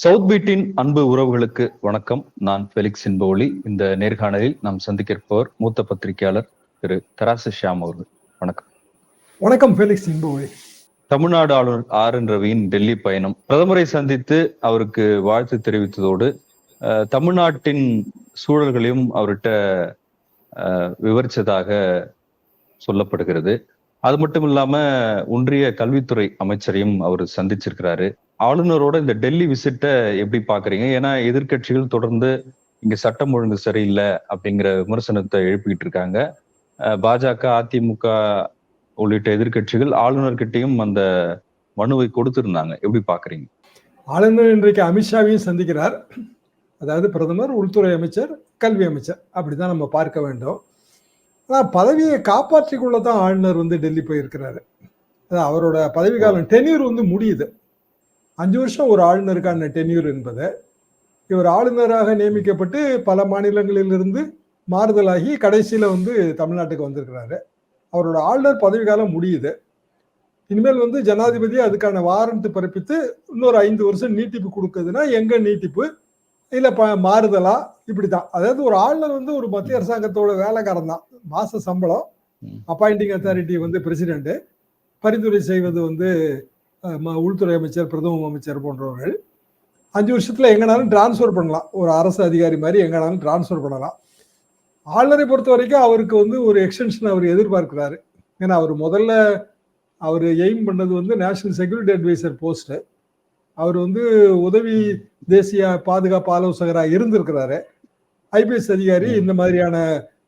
South பீட்டின் அன்பு உறவுகளுக்கு வணக்கம். நான் ஃபெலிக்ஸ் இன்போலி இந்த நேர்காணலில் நாம் சந்திக்க இருப்பவர் மூத்த பத்திரிகையாளர் திரு தராசு ஷியாம் அவர்கள். வணக்கம். வணக்கம் ஃபெலிக்ஸ் இன்போலி தமிழ்நாடு ஆளுநர் ஆர் என் ரவியின் டெல்லி பயணம். பிரதமரை சந்தித்து அவருக்கு வாழ்த்து தெரிவித்ததோடு தமிழ்நாட்டின் சூழல்களையும் அவர்கிட்ட விவரிச்சதாக சொல்லப்படுகிறது. அது மட்டும் இல்லாம ஒன்றிய கல்வித்துறை அமைச்சரையும் அவர் சந்திச்சிருக்கிறாரு. ஆளுநரோட இந்த டெல்லி விசிட்டை எப்படி பாக்குறீங்க? ஏன்னா எதிர்க்கட்சிகள் தொடர்ந்து இங்க சட்டம் ஒழுங்கு சரியில்லை அப்படிங்கிற விமர்சனத்தை எழுப்பிக்கிட்டு இருக்காங்க. பாஜக அதிமுக உள்ளிட்ட எதிர்க்கட்சிகள் ஆளுநர்கிட்டையும் அந்த மனுவை கொடுத்திருந்தாங்க. எப்படி பாக்குறீங்க? ஆளுநர் இன்றைக்கு அமித்ஷாவையும் சந்திக்கிறார். அதாவது பிரதமர் உள்துறை அமைச்சர் கல்வி அமைச்சர். அப்படிதான் நம்ம பார்க்க வேண்டும். ஆனால் பதவியை காப்பாற்றிக் கொள்ள தான் ஆளுநர் வந்து டெல்லி போயிருக்கிறாரு. அவரோட பதவி காலம் டென்யூர் வந்து முடியுது. அஞ்சு வருஷம் ஒரு ஆளுநருக்கான டென்யூர் என்பது இவர் ஆளுநராக நியமிக்கப்பட்டு பல மாநிலங்களிலிருந்து மாறுதலாகி கடைசியில் வந்து தமிழ்நாட்டுக்கு வந்திருக்கிறாரு. அவரோட ஆளுநர் பதவி காலம் முடியுது. இனிமேல் வந்து ஜனாதிபதி அதுக்கான வாரண்ட் பிறப்பித்து இன்னொரு ஐந்து வருஷம் நீட்டிப்பு கொடுக்குதுன்னா எங்க நீட்டிப்பு? இல்ல ப மாறுதலா? இப்படிதான் அதாவது ஒரு ஆளுநர் வந்து ஒரு மத்திய அரசாங்கத்தோட வேலைக்காரன் தான். மாச சம்பளம். அப்பாயிண்டிங் அத்தாரிட்டி வந்து பிரசிடென்ட் பரிந்துரை செய்வது வந்து உள்துறை அமைச்சர் பிரதம அமைச்சர் போன்றவர்கள் அஞ்சு வருஷத்துல எங்கனாலும் டிரான்ஸ்ஃபர் பண்ணலாம். ஒரு அரசு அதிகாரி மாதிரி எங்கனாலும் டிரான்ஸ்ஃபர் பண்ணலாம். ஆளுநரை பொறுத்த வரைக்கும் அவருக்கு வந்து ஒரு எக்ஸ்டென்ஷன் அவர் எதிர்பார்க்கிறாரு. ஏன்னா அவர் முதல்ல அவர் எய்ம் பண்ணது வந்து நேஷனல் செக்யூரிட்டி அட்வைசர் போஸ்ட் அவர் வந்து உதவி தேசிய பாதுகாப்பு ஆலோசகராக இருந்திருக்கிறாரு. ஐபிஎஸ் அதிகாரி இந்த மாதிரியான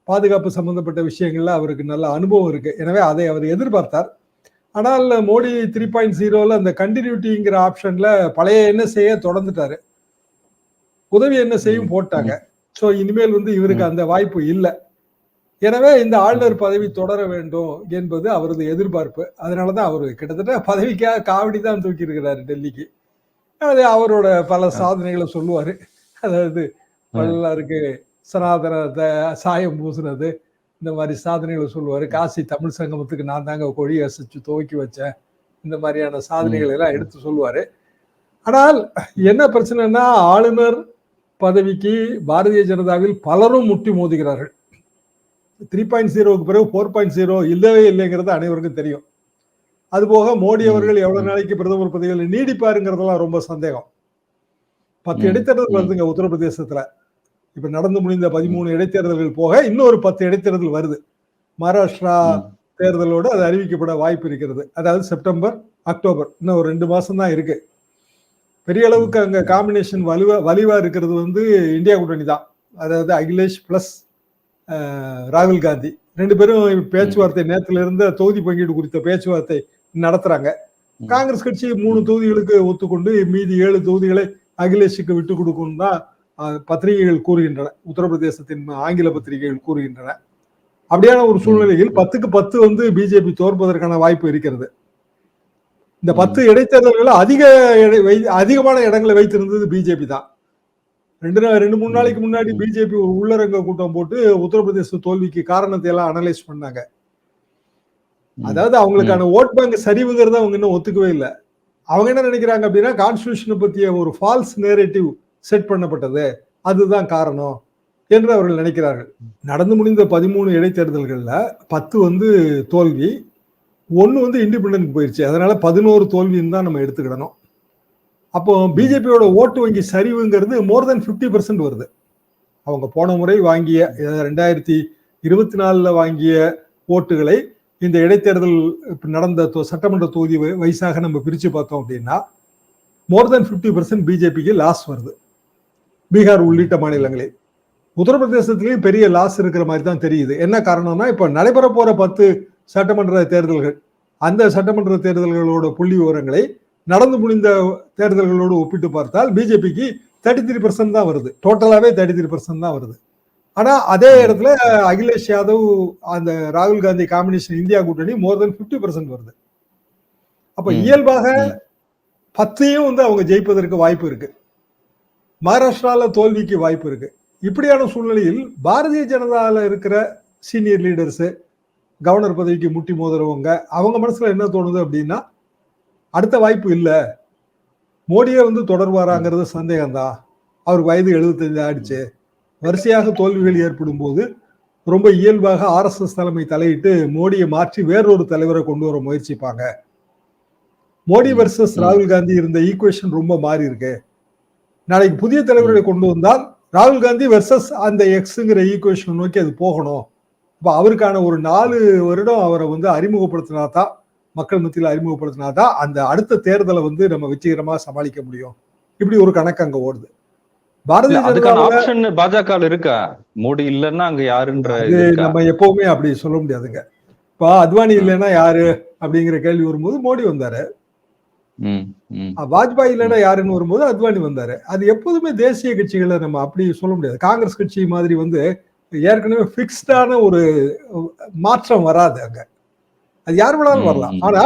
பாதுகாப்பு சம்பந்தப்பட்ட விஷயங்கள்ல அவருக்கு நல்ல அனுபவம் இருக்கு. எனவே அதை அவர் எதிர்பார்த்தார். ஆனால் மோடி த்ரீ பாயிண்ட் ஜீரோல அந்த கண்டினியூட்டிங்கிற ஆப்ஷன்ல பழைய என்ன செய்ய தொடர்ந்துட்டாரு. உதவி என்ன செய்யும் போட்டாங்க. ஸோ இனிமேல் வந்து இவருக்கு அந்த வாய்ப்பு இல்லை. எனவே இந்த ஆளுநர் பதவி தொடர வேண்டும் என்பது அவரது எதிர்பார்ப்பு. அதனாலதான் அவர் கிட்டத்தட்ட பதவிக்காக காவடி தான் தூக்கி இருக்கிறாரு டெல்லிக்கு. அது அவரோட பல சாதனைகளை சொல்லுவாரு. அதாவது வள்ளலாருக்கு சனாதனத்தை சாயம் பூசுனது. இந்த மாதிரி சாதனைகளை சொல்லுவாரு. காசி தமிழ் சங்கமத்துக்கு நான் தாங்க கொடி அசைச்சு துவக்கி வச்சேன். இந்த மாதிரியான சாதனைகளை எல்லாம் எடுத்து சொல்லுவாரு. ஆனால் என்ன பிரச்சனைன்னா ஆளுநர் பதவிக்கு பாரதிய ஜனதாவில் பலரும் முட்டி மோதுகிறார்கள். த்ரீ பாயிண்ட் ஜீரோவுக்கு பிறகு ஃபோர் பாயிண்ட் ஜீரோ இல்லவே இல்லைங்கிறது அனைவருக்கும் தெரியும். அதுபோக மோடி அவர்கள் எவ்வளவு நாளைக்கு பிரதமர் பதவியில் நீடிப்பாருங்கிறதெல்லாம் ரொம்ப சந்தேகம். பத்து இடைத்தேர்தல். வருதுங்க உத்தரப்பிரதேசத்துல. இப்ப நடந்து முடிந்த பதிமூணு இடைத்தேர்தல்கள் போக இன்னொரு பத்து இடைத்தேர்தல் வருது. மகாராஷ்டிரா. தேர்தலோடு அது அறிவிக்கப்பட வாய்ப்பு இருக்கிறது. அதாவது செப்டம்பர் அக்டோபர். இன்னும் ஒரு ரெண்டு மாசம் தான் இருக்கு. பெரிய அளவுக்கு அங்க காம்பினேஷன் வலுவா வலிவா இருக்கிறது வந்து இந்தியா கூட்டணி தான். அதாவது அகிலேஷ் பிளஸ் ராகுல் காந்தி. ரெண்டு பேரும் பேச்சுவார்த்தை நேத்துல இருந்து தொகுதி பங்கீடு குறித்த பேச்சுவார்த்தை நடத்துறாங்க. காங்கிரஸ் கட்சி மூணு தொகுதிகளுக்கு ஒத்துக்கொண்டு மீதி ஏழு தொகுதிகளை அகிலேஷுக்கு விட்டு கொடுக்கும் தான் பத்திரிகைகள் கூறுகின்றன. உத்தரப்பிரதேசத்தின் ஆங்கில பத்திரிகைகள் கூறுகின்றன. அப்படியான ஒரு சூழ்நிலையில் பத்துக்கு பத்து வந்து பிஜேபி தோற்பதற்கான வாய்ப்பு இருக்கிறது. இந்த பத்து இடைத்தேர்தல்கள் அதிக அதிகமான இடங்களை வைத்திருந்தது பிஜேபி தான். ரெண்டு ரெண்டு மூணு நாளைக்கு முன்னாடி பிஜேபி ஒரு உள்ளரங்க கூட்டம் போட்டு உத்தரப்பிரதேச தோல்விக்கு காரணத்தை எல்லாம் அனலைஸ் பண்ணாங்க. அதாவது அவங்களுக்கான ஓட் பேங்க் சரிவுங்கிறத அவங்க இன்னும் ஒத்துக்கவே இல்லை. அவங்க என்ன நினைக்கிறாங்க அப்படின்னா கான்ஸ்டியூஷனை பத்திய ஒரு ஃபால்ஸ் நேரேட்டிவ் செட் பண்ணப்பட்டது. அதுதான் காரணம் என்று அவர்கள் நினைக்கிறார்கள். நடந்து முடிந்த பதிமூணு இடைத்தேர்தல்களில் பத்து வந்து தோல்வி ஒன்று வந்து இண்டிபெண்டன்ட் போயிடுச்சு அதனால பதினோரு தோல்வின்னு தான் நம்ம எடுத்துக்கிடணும். அப்போ பிஜேபியோட ஓட்டு வங்கி சரிவுங்கிறது மோர் தென் 50% பர்சன்ட் வருது. அவங்க போன முறை வாங்கிய ரெண்டாயிரத்தி இருபத்தி நாலில் வாங்கிய ஓட்டுகளை இந்த இடைத்தேர்தல் நடந்த தொ- சட்டமன்ற தொகுதி வயசாக நம்ம பிரித்து பார்த்தோம் அப்படின்னா மோர் தென் 50% பர்சன்ட் பிஜேபிக்கு லாஸ் வருது. பீகார் உள்ளிட்ட மாநிலங்களில் உத்தரப்பிரதேசத்திலையும் பெரிய லாஸ் இருக்கிற மாதிரி தான் தெரியுது. என்ன காரணம்னா இப்ப நடைபெற போற பத்து சட்டமன்ற தேர்தல்கள் அந்த சட்டமன்ற தேர்தல்களோட புள்ளி விவரங்களை நடந்து முடிந்த தேர்தல்களோடு ஒப்பிட்டு பார்த்தால் பிஜேபிக்கு தேர்ட்டி த்ரீ பர்சன்ட் தான் வருது. டோட்டலாவே தேர்ட்டி த்ரீ பர்சன்ட் தான் வருது. ஆனா அதே இடத்துல அகிலேஷ் யாதவ் அந்த ராகுல் காந்தி காம்பினேஷன் இந்தியா கூட்டணி மோர் தென் 50% பர்சன்ட் வருது. அப்ப. இயல்பாக. பத்தையும் வந்து அவங்க ஜெயிப்பதற்கு வாய்ப்பு இருக்கு. மகாராஷ்டிரால தோல்விக்கு வாய்ப்பு இருக்கு. இப்படியான சூழ்நிலையில் பாரதிய ஜனதால இருக்கிற சீனியர் லீடர்ஸ் கவர்னர் பதவிக்கு முட்டி மோதுறவங்க அவங்க மனசுல என்ன தோணுது அப்படின்னா அடுத்த வாய்ப்பு இல்ல. மோடியே வந்து தொடர்வாராங்கிறது சந்தேகம்தான் அவர் வயது 75 ஆயிடுச்சு. வரிசையாக தோல்விகள் ஏற்படும் போது ரொம்ப இயல்பாக ஆர்எஸ்எஸ் தலைமை தலையிட்டு மோடியை மாற்றி வேறொரு தலைவரை கொண்டு வர முயற்சிப்பாங்க. மோடி வர்சஸ். ராகுல் காந்தி இருந்த ஈக்குவேஷன் ரொம்ப மாறி இருக்கு. நாளைக்கு புதிய தலைவரை கொண்டு வந்தால் ராகுல் காந்தி வெர்சஸ் அந்த எக்ஸுங்கிற ஈக்குவேஷன் நோக்கி அது போகணும். அப்ப அவருக்கான ஒரு நாலு வருடம் அவரை வந்து அறிமுகப்படுத்தினா தான் மக்கள் மத்தியில் அறிமுகப்படுத்தினா தான் அந்த அடுத்த தேர்தலை வந்து நம்ம வெற்றிகரமா சமாளிக்க முடியும். இப்படி ஒரு கணக்கு அங்க ஓடுது. பாரதிய பாஜக இருக்கா? மோடி இல்லைன்னா அங்க யாருன்ற நம்ம எப்பவுமே அப்படி சொல்ல முடியாதுங்க. இப்போ அத்வானி இல்லைன்னா யாரு அப்படிங்கிற கேள்வி வரும்போது மோடி வந்தாரு. வாஜ்பாய் இல்லைன்னா யாருன்னு வரும்போது அத்வானி வந்தாரு. அது எப்போதுமே தேசிய கட்சிகளை நம்ம அப்படி சொல்ல முடியாது. காங்கிரஸ் கட்சி மாதிரி வந்து ஏற்கனவே பிக்ஸ்டான ஒரு மாற்றம் வராது அங்க. அது யார் வேணாலும் வரலாம். ஆனா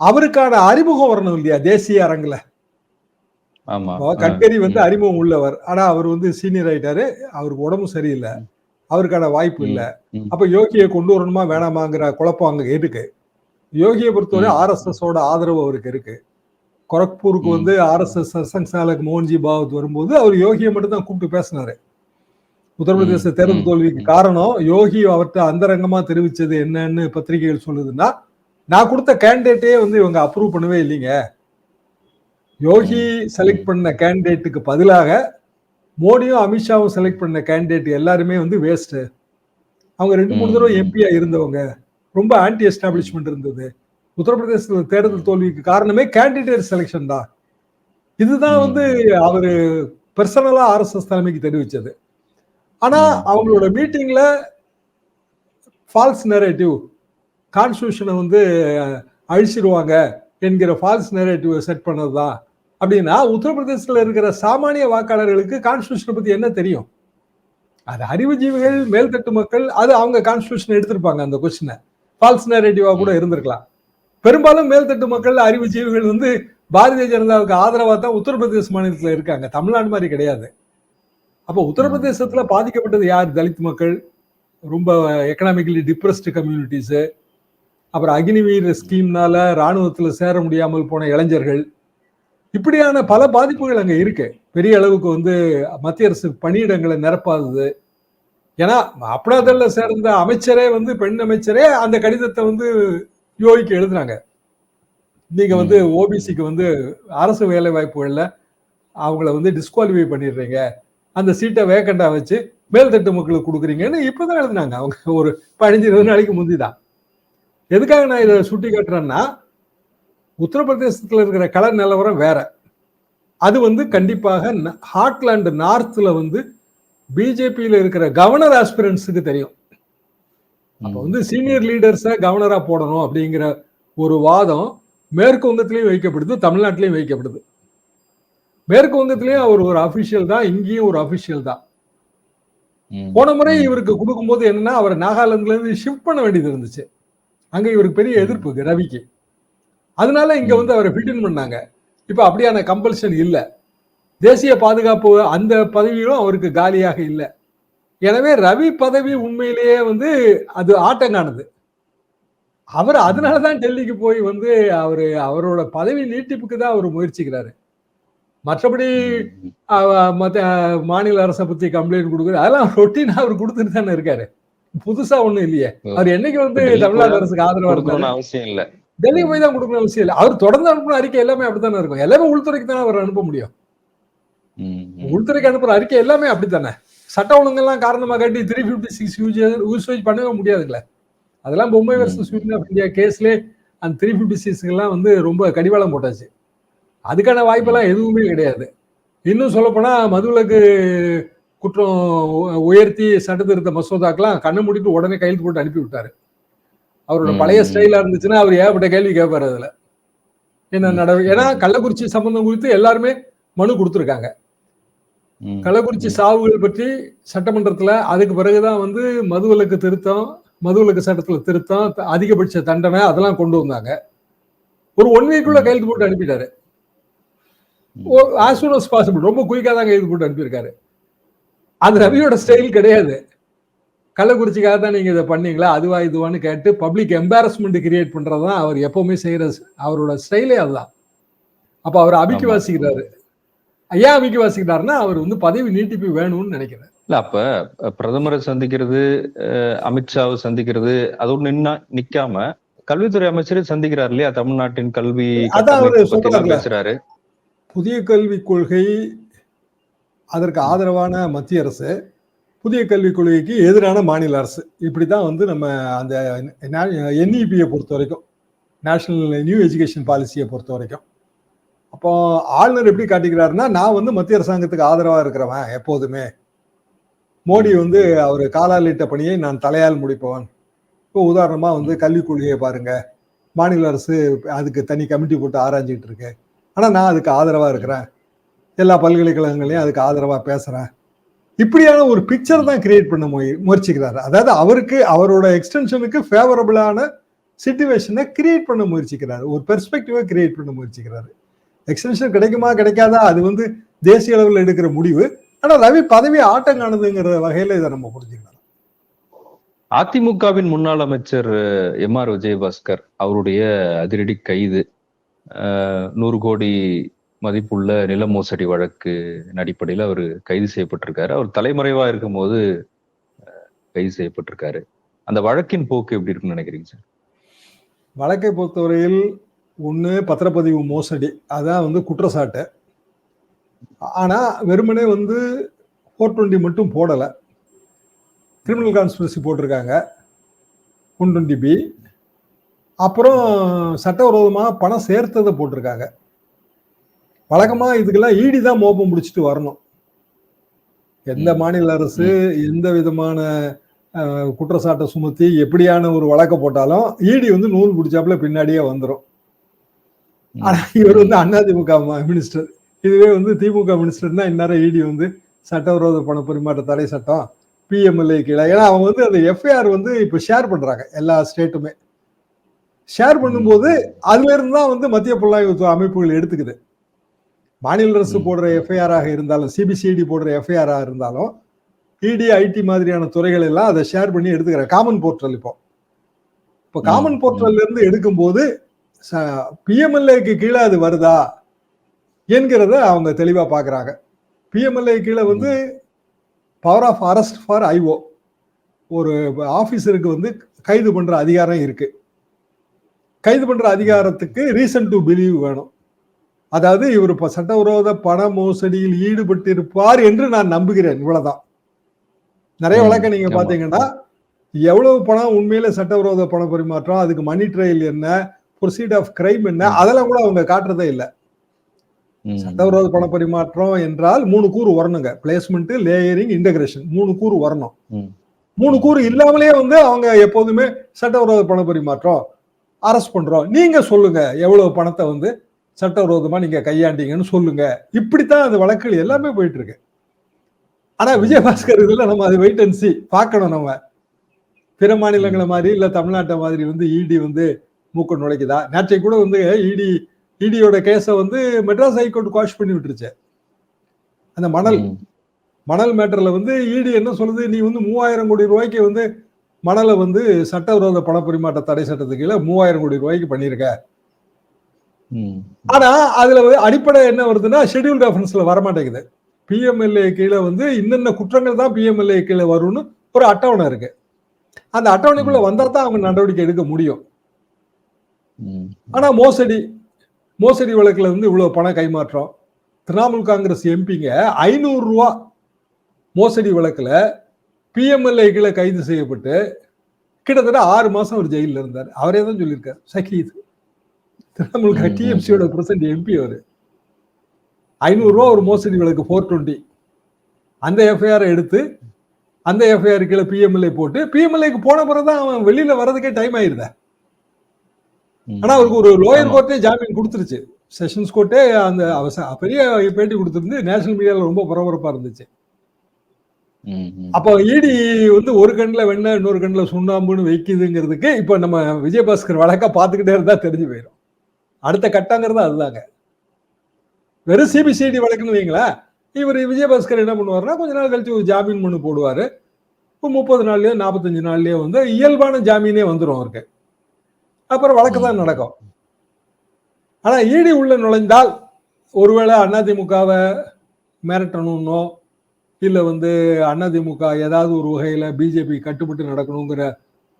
அவருக்கான அறிமுகம் வரணும் இல்லையா? தேசிய அரங்குல. கட்கரி வந்து அறிமுகம் உள்ளவர் ஆனா அவர் வந்து சீனியர் ஆயிட்டாரு. அவருக்கு உடம்பு சரியில்லை. அவருக்கான வாய்ப்பு இல்லை. அப்ப யோகியை கொண்டு வரணுமா வேணாமாங்கிற குழப்பம் அங்க இருக்கு. யோகியை பொறுத்தவரை ம். ஆர்எஸ்எஸ் ஓட ஆதரவு அவருக்கு இருக்கு கொரக்பூருக்கு. வந்து ஆர்எஸ்எஸ் சர்சங் சாலக் மோகன்ஜி பாவத் வரும்போது அவர் யோகியை மட்டும் தான் கூப்பிட்டு பேசினாரு உத்தரப்பிரதேச தேர்தல் தோல்விக்கு. காரணம் யோகி அவர்கிட்ட அந்தரங்கமா தெரிவிச்சது என்னன்னு பத்திரிகைகள் சொல்லுதுன்னா நான் கொடுத்த கேண்டிடேட்டே வந்து இவங்க அப்ரூவ் பண்ணவே இல்லைங்க யோகி செலக்ட். பண்ண கேண்டிடேட்டுக்கு பதிலாக மோடியும் அமித்ஷாவும் செலக்ட் பண்ண கேண்டிடேட் எல்லாருமே வந்து வேஸ்ட் அவங்க ரெண்டு மூணு தடவை. எம்பியா இருந்தவங்க ரொம்ப ஆன்டி எஸ்டாப்ளிஷ்மெண்ட் இருந்தது உத்தரப்பிரதேசத்தில் தேர்தல். தோல்விக்கு காரணமே கேண்டிடேட் செலெக்ஷன் தான் இதுதான் வந்து. அவரு பர்சனலா ஆர்எஸ்எஸ் தலைமைக்கு தெரிவிச்சது ஆனா ம், அவங்களோட ம். மீட்டிங்ல ஃபால்ஸ் நெரேட்டிவ் கான்ஸ்டியூஷனை வந்து அஹ், அழிச்சிருவாங்க என்கிற ஃபால்ஸ் நெரேட்டிவ் செட் பண்ணதுதான் அப்படின்னா உத்தரப்பிரதேசத்துல இருக்கிற சாமானிய வாக்காளர்களுக்கு கான்ஸ்டியூஷனை பத்தி என்ன தெரியும் அது அறிவுஜீவிகள் மேல்தட்டு மக்கள் அது அவங்க கான்ஸ்டியூஷன் எடுத்திருப்பாங்க அந்த கொஸ்டினை ஃபால்ஸ் நெரேட்டிவா கூட. இருந்திருக்கலாம். பெரும்பாலும் மேல்தட்டு மக்கள் அறிவுஜீவிகள் வந்து பாரதிய ஜனதாவுக்கு ஆதரவா தான் உத்தரப்பிரதேச மாநிலத்துல இருக்காங்க. தமிழ்நாடு மாதிரி கிடையாது. அப்போ உத்தரப்பிரதேசத்துல பாதிக்கப்பட்டது யார்? தலித் மக்கள் ரொம்ப எக்கனாமிக்கலி டிப்ரெஸ்டு கம்யூனிட்டிஸ் அப்புறம் அக்னிவீர் ஸ்கீம்னால ராணுவத்துல சேர முடியாமல் போன இளைஞர்கள். இப்படியான பல பாதிப்புகள் அங்க இருக்கு. பெரிய அளவுக்கு வந்து மத்திய அரசு பணியிடங்களை நிரப்பாதது. ஏன்னா அப்னாதல்ல சேர்ந்த அமைச்சரே வந்து பெண் அமைச்சரே அந்த கடிதத்தை வந்து யோகிக்கு எழுதுனாங்க. நீங்க வந்து. ஓபிசிக்கு வந்து அரசு வேலை வாய்ப்புகள்ல அவங்கள வந்து டிஸ்குவாலிஃபை பண்ணிடுறீங்க. அந்த சீட்டை வேக்கண்டா வச்சு மேல்தட்டு மக்களுக்கு கொடுக்குறீங்கன்னு இப்பதான் எழுதுனாங்க. அவங்க ஒரு பதினஞ்சு இருபது நாளைக்கு முந்தி தான் எதுக்காக நான் இதை சுட்டி காட்டுறேன்னா உத்தரப்பிரதேசத்துல இருக்கிற கள நிலவரம் வேற. அது வந்து கண்டிப்பாக ஹாட்லாண்டு நார்த்ல வந்து பிஜேபியில இருக்கிற கவர்னர் ஆஸ்பிரன்ஸுக்கு தெரியும். அப்ப வந்து சீனியர் லீடர்ஸை கவர்னரா போடணும் அப்படிங்கிற ஒரு வாதம் மேற்கு வங்கத்திலையும் வைக்கப்படுது தமிழ்நாட்டிலையும் வைக்கப்படுது. மேற்கு வங்கத்திலையும் அவர் ஒரு அபிஷியல் தான் இங்கேயும் ஒரு அபிஷியல் தான். போன முறை. இவருக்கு கொடுக்கும்போது என்னன்னா அவர் நாகாலாந்துல இருந்து ஷிஃப்ட் பண்ண வேண்டியது இருந்துச்சு. அங்க இவருக்கு பெரிய. எதிர்ப்பு ரவிக்கு. அதனால இங்க. வந்து அவரை ஃபிட் பண்ணாங்க. இப்ப அப்படியான கம்பல்ஷன் இல்ல. தேசிய பாதுகாப்பு அந்த பதவியும் அவருக்கு காலியாக இல்லை. எனவே ரவி பதவி உண்மையிலேயே வந்து அது ஆட்டங்கானது. அவர் அதனாலதான் டெல்லிக்கு போய் வந்து அவரு அவரோட பதவி நீட்டிப்புக்கு தான் அவர் முயற்சிக்கிறாரு. மற்றபடி ம், அவ- மத்த மாநில அரசை பத்தி கம்ப்ளைண்ட் கொடுக்குறது அதெல்லாம் ரொட்டீனா அவர் கொடுத்துட்டு தானே இருக்காரு. புதுசா ஒண்ணும் இல்லையே. அவர் என்னைக்கு வந்து தமிழ்நாடு அரசுக்கு ஆதரவா இருந்தாரு? கொடுக்கணும்னு அவசியம் இல்ல. டெல்லி போய் தான் கொடுக்கணும் அவசியம் இல்லை. அவர் தொடர்ந்து அனுப்புன அறிக்கை எல்லாமே அப்படித்தானே இருக்கும். எல்லாமே உள்துறைக்கு தானே அவர் அனுப்ப முடியும். உள்துறைக்கு அனுப்புற அறிக்கை எல்லாமே அப்படித்தானே சட்ட ஒழுங்கெல்லாம் காரணமா காட்டி த்ரீ பிப்டி சிக்ஸ் யூசேஜ் பண்ணவே முடியாதுங்களே அதெல்லாம் பொம்மை ம். வர்சஸ் யூனியன் ஆஃப் இந்தியா கேஸ்லேயே அந்த த்ரீ பிப்டி சிக்ஸ்க்கெல்லாம் வந்து ரொம்ப கடிவாளம் போட்டாச்சு அதுக்கான வாய்ப்பெல்லாம் எதுவுமே கிடையாது இன்னும் சொல்லப்போனா மதுவிலக்கு குற்றம் உயர்த்தி சட்ட திருத்த மசோதாக்கெல்லாம் கண்ணை மூடிட்டு உடனே கையெழுத்து போட்டு அனுப்பி விட்டாரு அவரோட. பழைய ஸ்டைலா இருந்துச்சுன்னா அவர் ஏகப்பட்ட கேள்வி கேட்பாரு அதுல என்ன ம். நடவு ஏன்னா கள்ளக்குறிச்சி சம்பந்தம் குறித்து எல்லாருமே மனு கொடுத்துருக்காங்க. கள்ளக்குறிச்சி. சாவுகள் பற்றி சட்டமன்றத்துல அதுக்கு பிறகுதான் வந்து மதுவிலக்கு திருத்தம் மதுவிலக்கு சட்டத்துல திருத்தம் அதிகபட்ச தண்டனை அதெல்லாம் கொண்டு வந்தாங்க. ஒரு ஒன் வீக்குள்ள. கையெழுத்து போட்டு அனுப்பிட்டாரு. ஆஸ் சூன் அஸ் பாசிபிள் ரொம்ப குயிக்கா தான் கையெழுத்து போட்டு அனுப்பியிருக்காரு. அது ரவியோட ஸ்டைல் கிடையாது. கள்ளக்குறிச்சிக்காக தான் நீங்க இதை பண்ணீங்களா? அதுவா இதுவான்னு கேட்டு பப்ளிக் எம்பாரஸ்மெண்ட் கிரியேட் பண்றதுதான் அவர் எப்பவுமே செய்யற அவரோட ஸ்டைலே அதுதான். அப்ப அவர் அபிக்கு. வாசிக்கிறாரு. ஏன் அபிக்கு வாசிக்கிறாருன்னா அவர் வந்து பதவி நீட்டிப்பு வேணும்னு நினைக்கிறார். இல்ல அப்ப பிரதமரை சந்திக்கிறது அமித்ஷாவை சந்திக்கிறது அதோடு நின்னா நிக்காம கல்வித்துறை அமைச்சரை சந்திக்கிறார் இல்லையா? தமிழ்நாட்டின் கல்வி. பேசுறாரு. புதிய கல்விக் கொள்கை அதற்கு ஆதரவான மத்திய அரசு புதிய கல்விக் கொள்கைக்கு எதிரான மாநில அரசு. இப்படிதான் வந்து நம்ம அந்த என்இபியை பொறுத்த வரைக்கும் நேஷனல் நியூ எஜுகேஷன் பாலிசியை பொறுத்த வரைக்கும் அப்போ ஆளுநர் எப்படி காட்டிக்கிறாருன்னா நான் வந்து மத்திய அரசாங்கத்துக்கு ஆதரவா இருக்கிறவன் எப்போதுமே. மோடி வந்து அவர் காலாலிட்ட பணியை நான் தலையால் முடிப்பவன். இப்போ உதாரணமா வந்து கல்விக் கொள்கையை பாருங்க. மாநில அரசு அதுக்கு தனி கமிட்டி போட்டு ஆராய்ஞ்சிட்டு இருக்கு. ஆனால் நான் அதுக்கு ஆதரவாக இருக்கிறேன். எல்லா பல்கலைக்கழகங்களையும் அதுக்கு ஆதரவாக பேசுகிறேன் இப்படியான ஒரு பிக்சர் தான் கிரியேட் பண்ண முய- முயற்சிக்கிறாரு. அதாவது அவருக்கு அவரோட எக்ஸ்டென்ஷனுக்கு ஃபேவரபுளான சுச்சுவேஷனை கிரியேட் பண்ண முயற்சிக்கிறாரு. ஒரு பெர்ஸ்பெக்டிவா கிரியேட் பண்ண முயற்சிக்கிறாரு. எக்ஸ்டென்ஷன் கிடைக்குமா கிடைக்காதா? அது வந்து தேசிய அளவில் எடுக்கிற முடிவு. ஆனா ரவி பதவி ஆட்டம் காணுதுங்கிற வகையில இதை நம்ம புரிஞ்சுக்கலாம். அதிமுகவின் முன்னாள் அமைச்சர் எம் ஆர் விஜயபாஸ்கர் அவருடைய அதிரடி கைது நூறு கோடி மதிப்புள்ள நில மோசடி வழக்கு அடிப்படையில் அவர் கைது செய்யப்பட்டிருக்காரு. அவர் தலைமறைவா இருக்கும்போது கைது செய்யப்பட்டிருக்காரு. அந்த வழக்கின் போக்கு எப்படி இருக்குன்னு நினைக்கிறீங்க சார்? வழக்கை பொறுத்தவரையில் ஒன்று பத்திரப்பதிவு மோசடி அதான் வந்து குற்றச்சாட்டு. ஆனா வெறுமனே வந்து ஃபோர் டுவெண்ட்டி மட்டும் போடலை. கிரிமினல் கான்ஸ்பிரசி போட்டிருக்காங்க. One twenty B. அப்புறம் சட்டவிரோதமாக பணம் சேர்த்ததை போட்டிருக்காங்க. வழக்கமா இதுக்கெல்லாம் ஈடி தான் மோப்பம் முடிச்சுட்டு வரணும். எந்த. மாநில அரசு எந்த விதமான குற்றச்சாட்டை சுமத்தி எப்படியான ஒரு வழக்கை போட்டாலும் ஈடி வந்து நூல் பிடிச்சாப்புல பின்னாடியே வந்துடும் ஆனா இவர் வந்து அதிமுக மினிஸ்டர் இதுவே வந்து திமுக மினிஸ்டர்னா இந்நேரம் இடி வந்து சட்டவிரோத பண பரிமாற்ற தடை சட்டம் பிஎம்எல்ஏ கீழே. ஏன்னா அவங்க வந்து அந்த எஃப்ஐஆர் வந்து இப்போ ஷேர் பண்றாங்க எல்லா ஸ்டேட்டுமே ஷேர் பண்ணும்போது அதுல இருந்து தான் வந்து மத்திய புலனாய்வு அமைப்புகள் எடுத்துக்குது. மாநில அரசு. போடுற எஃப்ஐஆர் ஆக இருந்தாலும் சிபிசிஐடி போடுற எஃப்ஐஆர் ஆக இருந்தாலும் இடி ஐடி மாதிரியான துறைகள் எல்லாம் அதை ஷேர் பண்ணி எடுத்துக்கிறாங்க. காமன் போர்ட்டல் இப்போ. இப்போ காமன். போர்ட்டல்ல இருந்து எடுக்கும்போது பிஎம்எல்ஏக்கு கீழே அது வருதா என்கிறத அவங்க தெளிவா பாக்குறாங்க. பிஎம்எல்ஏ கீழே வந்து power of arrest for IO ஒரு ஆபீசருக்கு வந்து கைது பண்ற அதிகாரம் இருக்கு. கைது பண்ற அதிகாரத்துக்கு ரீசன் டு பிலீவ் வேணும். அதாவது இவர் இப்ப சட்டவிரோத பண மோசடியில் ஈடுபட்டிருப்பார் என்று நான் நம்புகிறேன் இவ்வளவுதான். நிறைய ம், வழக்க நீங்க ஆமா. பாத்தீங்கன்னா எவ்வளவு பணம் உண்மையில சட்டவிரோத பண பரிமாற்றம் அதுக்கு மணி ட்ரையல் என்ன ப்ரொசீட் ஆஃப் கிரைம் என்ன. அதெல்லாம் கூட அவங்க காட்டுறதே இல்ல. சட்டவிரோத பண பரிமாற்றம் என்றால் மூணு கூறு வரணுங்க. பிளேஸ்மெண்ட் லேயரிங் இன்டகிரேஷன் மூணு கூறு வரணும். மூணு கூறு இல்லாமலே வந்து அவங்க எப்போதுமே சட்டவிரோத பண பரிமாற்றம் அரெஸ்ட் பண்றோம். நீங்க சொல்லுங்க எவ்வளவு பணத்தை வந்து சட்டவிரோதமா நீங்க கையாண்டீங்கன்னு சொல்லுங்க. இப்படித்தான் அந்த வழக்குகள் எல்லாமே போயிட்டு இருக்கு ஆனா விஜயபாஸ்கர் இதுல நம்ம அது வெயிட் அண்ட் சி பார்க்கணும் நம்ம. பிற மாநிலங்களை மாதிரி இல்ல தமிழ்நாட்டை மாதிரி வந்து இடி வந்து மூக்க நுழைக்குதா? நேற்றை கூட வந்து இடி இடியோட கேஸை வந்து மெட்ராஸ் ஹைகோர்ட் குவாஷ் பண்ணி விட்டுருச்சு. அந்த மணல். மணல் மேட்டர்ல வந்து இடி என்ன சொல்லுது? நீ வந்து மூவாயிரம் கோடி ரூபாய்க்கு வந்து மணலை வந்து சட்டவிரோத பண பரிமாற்ற தடை சட்டத்துக்கு கீழே மூவாயிரம் கோடி ரூபாய்க்கு பண்ணியிருக்க. ஆனா அதுல வந்து அடிப்படை என்ன வருதுன்னா ஷெட்யூல் ரெஃபரன்ஸ்ல வர மாட்டேங்குது பிஎம்எல்ஏ கீழே வந்து இன்னென்ன குற்றங்கள் தான் பிஎம்எல்ஏ கீழே வரும்னு ஒரு அட்டவணை இருக்கு. அந்த அட்டவணைக்குள்ள வந்தா தான் அவங்க நடவடிக்கை எடுக்க முடியும். ஆனா மோசடி மோசடி வழக்குல வந்து இவ்வளவு பண கைமாற்றம். திரிணாமுல் காங்கிரஸ் எம்பிங்க ஐநூறு ரூபா மோசடி வழக்குல பிஎம்எல்ஏ கீழே கைது செய்யப்பட்டு கிட்டத்தட்ட ஆறு மாசம் அவர் ஜெயிலில் இருந்தார். அவரே தான் சொல்லியிருக்காரு சகீத். திரிணாமுல். டிஎம்சியோட பிரசன்ட் எம்பி அவரு. ஐநூறு ரூபா ஒரு மோசடி வழக்கு ஃபோர் டுவெண்ட்டி அந்த எஃப்ஐஆர் எடுத்து அந்த எஃப்ஐஆர் கீழே பிஎம்எல்ஏ போட்டு பிஎம்எல்ஏக்கு போன பிறகு தான் அவன் வெளியில வர்றதுக்கே டைம் ஆயிருதா. ம். ஆனா அவருக்கு ஒரு லோயர். கோர்ட்டே ஜாமீன் கொடுத்துருச்சு. செஷன்ஸ் கோர்ட்டே அந்த அவச- பெரிய பேட்டி கொடுத்திருந்து நேஷனல் மீடியால ரொம்ப பரபரப்பா இருந்துச்சு. அப்போ இடி வந்து ஒரு கண்ணுல வெண்ணெய் இன்னொரு கண்ணுல சுண்ணாம்புன்னு வைக்குதுங்கிறதுக்கு இப்ப நம்ம விஜயபாஸ்கர் வழக்கா பார்த்துக்கிட்டே இருந்தா தெரிஞ்சு போயிடும் அடுத்த கட்டங்கிறது அதுதாங்க. வெறும் சிபிசிஐடி வழக்குன்னு வைங்களேன் இவர் விஜயபாஸ்கர் என்ன பண்ணுவாருன்னா கொஞ்ச நாள் கழிச்சு ஒரு ஜாமீன் மனு போடுவாரு. இப்போ முப்பது நாள்லயோ நாற்பத்தஞ்சு நாள்லயோ வந்து இயல்பான ஜாமீனே வந்துடும் அவருக்கு. அப்புறம் வழக்கு தான் நடக்கும். ஆனா ஈடி உள்ள நுழைந்தால் ஒருவேளை அதிமுகவை மிரட்டணும்னோ இல்ல வந்து அதிமுக ஏதாவது ஒரு வகையில பிஜேபி கட்டுப்பட்டு நடக்கணுங்கிற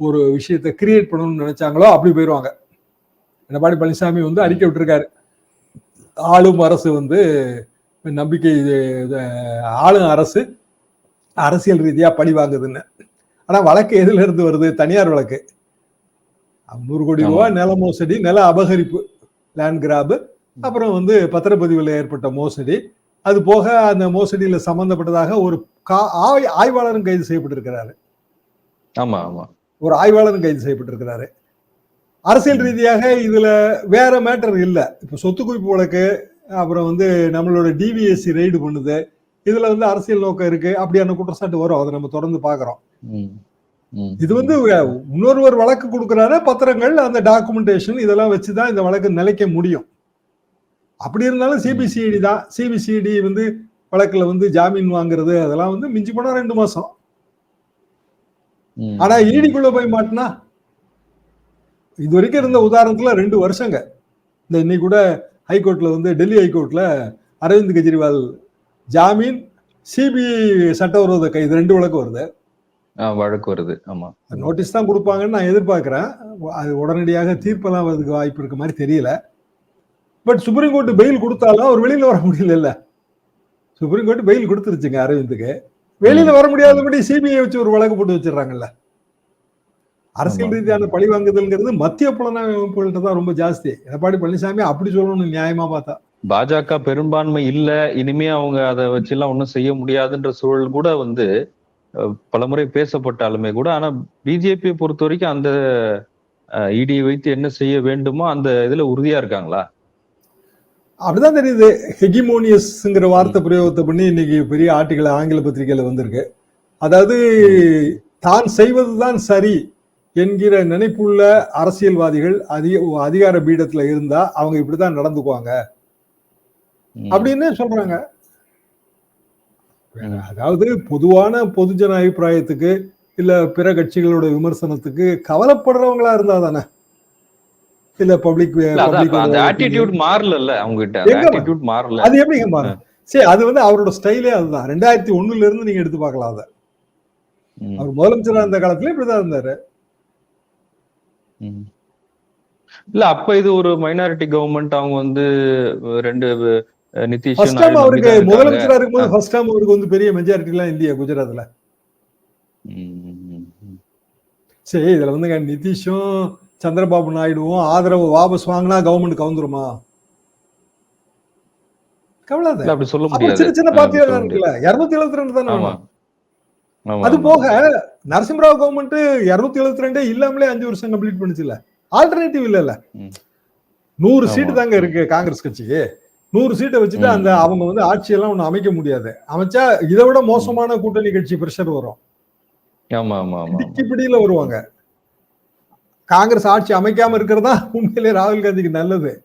ஒரு விஷயத்தை கிரியேட் பண்ணணும்னு நினைச்சாங்களோ அப்படி போயிடுவாங்க எடப்பாடி பழனிசாமி வந்து அறிக்கை விட்டுருக்காரு. ஆளும் அரசு வந்து நம்பிக்கை ஆளும் அரசு அரசியல் ரீதியா பழி வாங்குதுன்னு ஆனா வழக்கு எதுல இருந்து வருது? தனியார் வழக்கு. நூறு கோடி. ரூபாய் நில மோசடி நில அபகரிப்பு லேண்ட் கிராப் அப்புறம் வந்து பத்திரப்பதிவில் ஏற்பட்ட மோசடி. அது போக அந்த மோசடியில சம்பந்தப்பட்டதாக ஒரு கா- ஆய்வாளரும் கைது செய்யப்பட்டிருக்கிறாரு. ஆமா ஆமா. ஒரு ஆய்வாளரும் கைது செய்யப்பட்டிருக்கிறாரு. அரசியல் ரீதியாக இதுல வேற மேட்டர் இல்ல. இப்ப சொத்து குவிப்பு வழக்கு அப்புறம் வந்து நம்மளோட டிவிஎஸ்சி ரெய்டு பண்ணுது. இதுல வந்து அரசியல் நோக்கம் இருக்கு. அப்படியான குற்றச்சாட்டு வரும். அதை நம்ம தொடர்ந்து பாக்குறோம். இது வந்து இன்னொருவர் வழக்கு கொடுக்குறாரு பத்திரங்கள் அந்த டாக்குமெண்டேஷன் இதெல்லாம் வச்சுதான் இந்த வழக்கு நிலைக்க முடியும். அப்படி இருந்தாலும் சிபிசிஐடி தான். சிபிசிஐடி வந்து வழக்குல வந்து ஜாமீன் வாங்குறது அதெல்லாம் வந்து மிஞ்சி போனா ரெண்டு மாசம். ஆனா ஈடிக்குள்ள போய் மாட்டினா இது வரைக்கும் இருந்த உதாரணத்துல ரெண்டு வருஷங்க. இந்த இன்னைக்கு கூட ஹைகோர்ட்ல வந்து டெல்லி ஹைகோர்ட்ல அரவிந்த் கெஜ்ரிவால் ஜாமீன் சிபிஐ சட்டவிரோத கைது ரெண்டு வழக்கு வருது. வழக்கு வருது. ஆமா. நோட்டீஸ் தான் கொடுப்பாங்கன்னு நான் எதிர்பார்க்கிறேன். அது உடனடியாக தீர்ப்பெல்லாம் வரதுக்கு வாய்ப்பு இருக்க மாதிரி தெரியல. பட் சுப்ரீம் கோர்ட் பெயில் கொடுத்தாலும் அவர் வெளியில வர முடியல சுப்ரீம் கோர்ட் பெயில் கொடுத்துருச்சுங்க அரவிந்துக்கு. வெளியில வர முடியாதபடி சிபிஐ வச்சு ஒரு வழக்கு போட்டு வச்சிடறாங்கல்ல. அரசியல். ரீதியான பழி வாங்குதல்ங்கிறது மத்திய புலனாய்வு அமைப்புகள்கிட்ட தான் ரொம்ப ஜாஸ்தி. எடப்பாடி பழனிசாமி அப்படி சொல்லணும் நியாயமா பார்த்தா. பாஜக பெரும்பான்மை இல்ல. இனிமே அவங்க அதை வச்செல்லாம் ஒண்ணும் செய்ய முடியாதுன்ற சூழல் கூட வந்து பலமுறை பேசப்பட்டாலுமே கூட ஆனா பிஜேபியை பொறுத்த வரைக்கும் அந்த இடியை வைத்து என்ன செய்ய வேண்டுமோ அந்த இதுல உறுதியா இருக்காங்களா அப்படிதான் தெரியுது ஹெகிமோனியஸ்ங்கிற வார்த்தை பிரயோகத்தை பண்ணி இன்னைக்கு பெரிய ஆர்டிகல் ஆங்கில பத்திரிகையில வந்திருக்கு அதாவது தான் செய்வதுதான் சரி என்கிற நினைப்புள்ள அரசியல்வாதிகள் அதிக அதிகார பீடத்துல இருந்தா அவங்க இப்படிதான் நடந்துக்குவாங்க. அப்படின்னு சொல்றாங்க. அதாவது பொதுவான பொதுஜன அபிப்பிராயத்துக்கு இல்ல பிற கட்சிகளோட விமர்சனத்துக்கு கவலைப்படுறவங்களா இருந்தா தானே? இல்ல பப்ளிக் அந்த ஆட்டிடியூட் மாறல அவங்க மாறல. அது எப்படிங்க மாறும்? சரி அது வந்து அவரோட ஸ்டைலே அதுதான். ரெண்டாயிரத்தி ஒண்ணுல இருந்து நீங்க எடுத்து பார்க்கலாம் அதை. அவர் முதலமைச்சரா இருந்த காலத்துல இப்படிதான் இருந்தாரு. இல்ல அப்ப இது ஒரு மைனாரிட்டி கவர்மெண்ட் அவங்க வந்து ரெண்டு நிதிஷ் அவருக்கு முதலமைச்சரா இருக்கும்போது ஃபர்ஸ்ட் டைம் அவருக்கு வந்து பெரிய மெஜாரிட்டி எல்லாம் இல்லையா குஜராத்ல? சரி இதுல வந்துங்க நிதிஷும் சந்திரபாபு நாயுடுவும் ஆதரவு வாபஸ் வாங்கினா கவர்மெண்ட் கவுந்துருமா? கவலாத. அப்படி சொல்ல முடியாது. சின்ன சின்ன பார்ட்டியா. இருக்குல்ல இருநூத்தி எழுபத்தி ரெண்டு தானே அது. போக நரசிம்மராவ் கவர்மெண்ட் இருநூத்தி எழுபத்தி ரெண்டே இல்லாமலே அஞ்சு வருஷம் கம்ப்ளீட் பண்ணுச்சுல ஆல்டர்னேட்டிவ் இல்ல. நூறு. சீட்டு தாங்க இருக்கு காங்கிரஸ் கட்சிக்கு. நூறு சீட்டை வச்சுட்டு. அந்த அவங்க வந்து ஆட்சியெல்லாம் ஒண்ணு அமைக்க முடியாது. அமைச்சா இதை விட மோசமான கூட்டணி கட்சி பிரஷர் வரும். டிக்கிப்பிடியில வருவாங்க. காங்கிரஸ் ஆட்சி அமைக்காம இருக்கிறதா? உண்மையிலே ராகுல் காந்திக்கு நல்லது.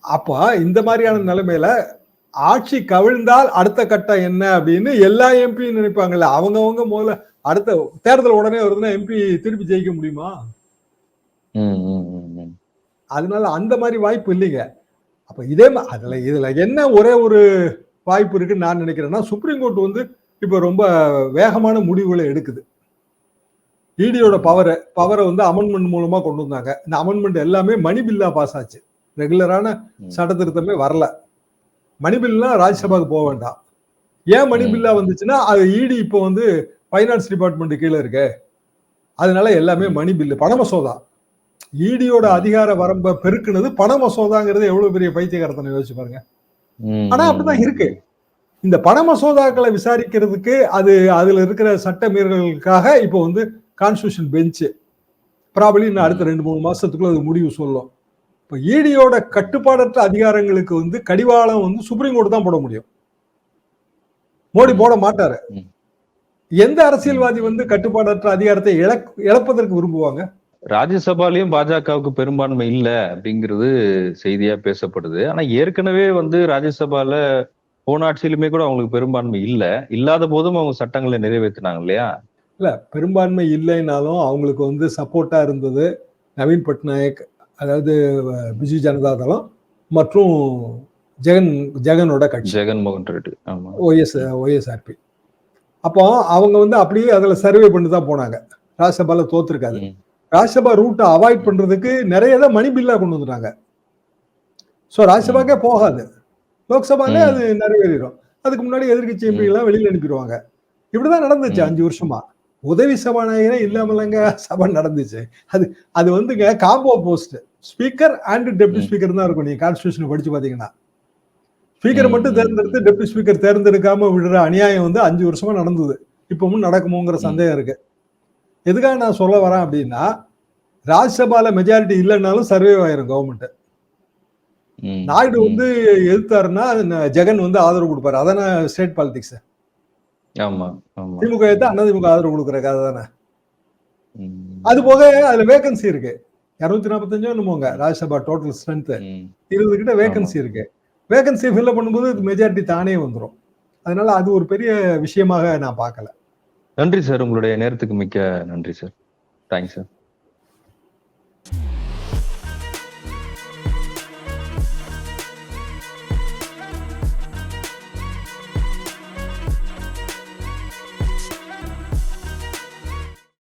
அப்ப இந்த மாதிரியான நிலைமையில ஆட்சி கவிழ்ந்தால் அடுத்த கட்டம் என்ன அப்படின்னு எல்லா எம்பியும் நினைப்பாங்கல்ல. அவங்கவங்க முதல்ல அடுத்த தேர்தல் உடனே வருதுன்னா எம்பி திருப்பி ஜெயிக்க முடியுமா? ம், ம், ம், ம். அதனால அந்த மாதிரி வாய்ப்பு இல்லைங்க. அப்ப இதே அதுல இதுல என்ன ஒரே ஒரு வாய்ப்பு இருக்குன்னு நான் நினைக்கிறேன்னா சுப்ரீம் கோர்ட் வந்து இப்ப ரொம்ப வேகமான முடிவுகளை எடுக்குது. இடியோட பவரை பவரை வந்து அமெண்ட்மெண்ட் மூலமா கொண்டு வந்தாங்க. இந்த அமெண்ட்மெண்ட் எல்லாமே மணி பில்லா பாஸ் ஆச்சு. ரெகுலரான. சட்ட திருத்தமே வரல. மணி பில்னா ராஜ்யசபாவுக்கு போக வேண்டாம். ஏன் மணி. பில்லா வந்துச்சுன்னா அது இடி இப்போ வந்து ஃபைனான்ஸ் டிபார்ட்மெண்ட் கீழே இருக்கு. அதனால எல்லாமே. மணி பில்லு பண ம். அதிகார வரம்பை பெருக்குனது பண மசோதாங்கிறது எவ்வளவு பெரிய பைத்தியகாரத்தனை யோசிச்சு பாருங்க. ஆனா அப்படிதான் இருக்கு. இந்த பண மசோதாக்களை விசாரிக்கிறதுக்கு அது அதுல இருக்கிற சட்ட மீறல்களுக்காக இப்போ வந்து கான்ஸ்டியூஷன் பெஞ்ச் ப்ராபலி இன்னும் அடுத்த ரெண்டு மூணு மாசத்துக்குள்ள அது முடிவு சொல்லும். இப்போ ஈடியோட கட்டுப்பாடற்ற அதிகாரங்களுக்கு வந்து கடிவாளம் வந்து சுப்ரீம் கோர்ட் தான் போட முடியும். மோடி போட மாட்டாரு. எந்த அரசியல்வாதி வந்து கட்டுப்பாடற்ற அதிகாரத்தை இழப்பதற்கு விரும்புவாங்க? ராஜ்யசபாலையும் பாஜகவுக்கு பெரும்பான்மை இல்ல அப்படிங்கிறது செய்தியா பேசப்படுது. ஆனா ஏற்கனவே வந்து ராஜ்யசபால போன ஆட்சியிலுமே கூட அவங்களுக்கு பெரும்பான்மை இல்ல. இல்லாத போதும் அவங்க சட்டங்களை நிறைவேற்றினாங்க இல்லையா? இல்ல பெரும்பான்மை இல்லைனாலும் அவங்களுக்கு வந்து சப்போர்ட்டா இருந்தது நவீன் பட்நாயக் அதாவது பிஜு ஜனதா தளம் மற்றும் ஜெகன் ஜெகனோட கட்சி. ஜெகன்மோகன் ரெட்டி ஆமா. ஓஎஸ் ஒய்எஸ்ஆர்பி அப்போ அவங்க வந்து அப்படியே அதில் சர்வே பண்ணி தான் போனாங்க. ராஜ்யசபால தோத்துருக்காது. ராஜ்யசபா ரூட்டை அவாய்ட் பண்றதுக்கு நிறைய தான் மணி பில்லா கொண்டு வந்துட்டாங்க. ஸோ ராஜ்யசபாக்கே போகாது. லோக்சபாலே. அது நிறைவேறிடும் அதுக்கு முன்னாடி எதிர்கட்சி எம்பி எல்லாம் வெளியில அனுப்பிடுவாங்க இப்படிதான் நடந்துச்சு. அஞ்சு வருஷமா. உதவி சபாநாயகரே இல்லாமலங்க சபை நடந்துச்சு. அது அது வந்துங்க combo post speaker and deputy. Speaker தான் இருக்கும். நீங்க கான்ஸ்டியூஷன் படிச்சு பாத்தீங்கன்னா ஸ்பீக்கரை மட்டும் தேர்ந்தெடுத்து டெப்டி ஸ்பீக்கர் தேர்ந்தெடுக்காம விடுற அநியாயம் வந்து அஞ்சு வருஷமா நடந்தது. இப்பவும் நடக்குமோங்கிற. சந்தேகம் இருக்கு. எதுக்காக நான் சொல்ல வரேன் அப்படின்னா ராஜ்யசபால மெஜாரிட்டி இல்லைன்னாலும் சர்வே ஆயிரும் கவர்மெண்ட் நாயுடு. வந்து எதிர்த்தாருன்னா ஜெகன் வந்து ஆதரவு கொடுப்பாரு. அதானே ஸ்டேட் பாலிடிக்ஸ் திமுக எடுத்து அண்ணா திமுக ஆதரவு கொடுக்குற கதை தானே. அது போக அதுல வேகன்சி இருக்கு. இருநூத்தி நாற்பத்தஞ்சோ என்னமோங்க ராஜ்யசபா டோட்டல் ஸ்ட்ரென்த். இருபது கிட்ட வேகன்சி இருக்கு. வேகன்சி ஃபில் பண்ணும்போது மெஜாரிட்டி தானே வந்துரும். அதனால அது ஒரு பெரிய விஷயமாக நான் பார்க்கல. நன்றி சார். உங்களுடைய நேரத்துக்கு மிக்க நன்றி சார். Thanks sir.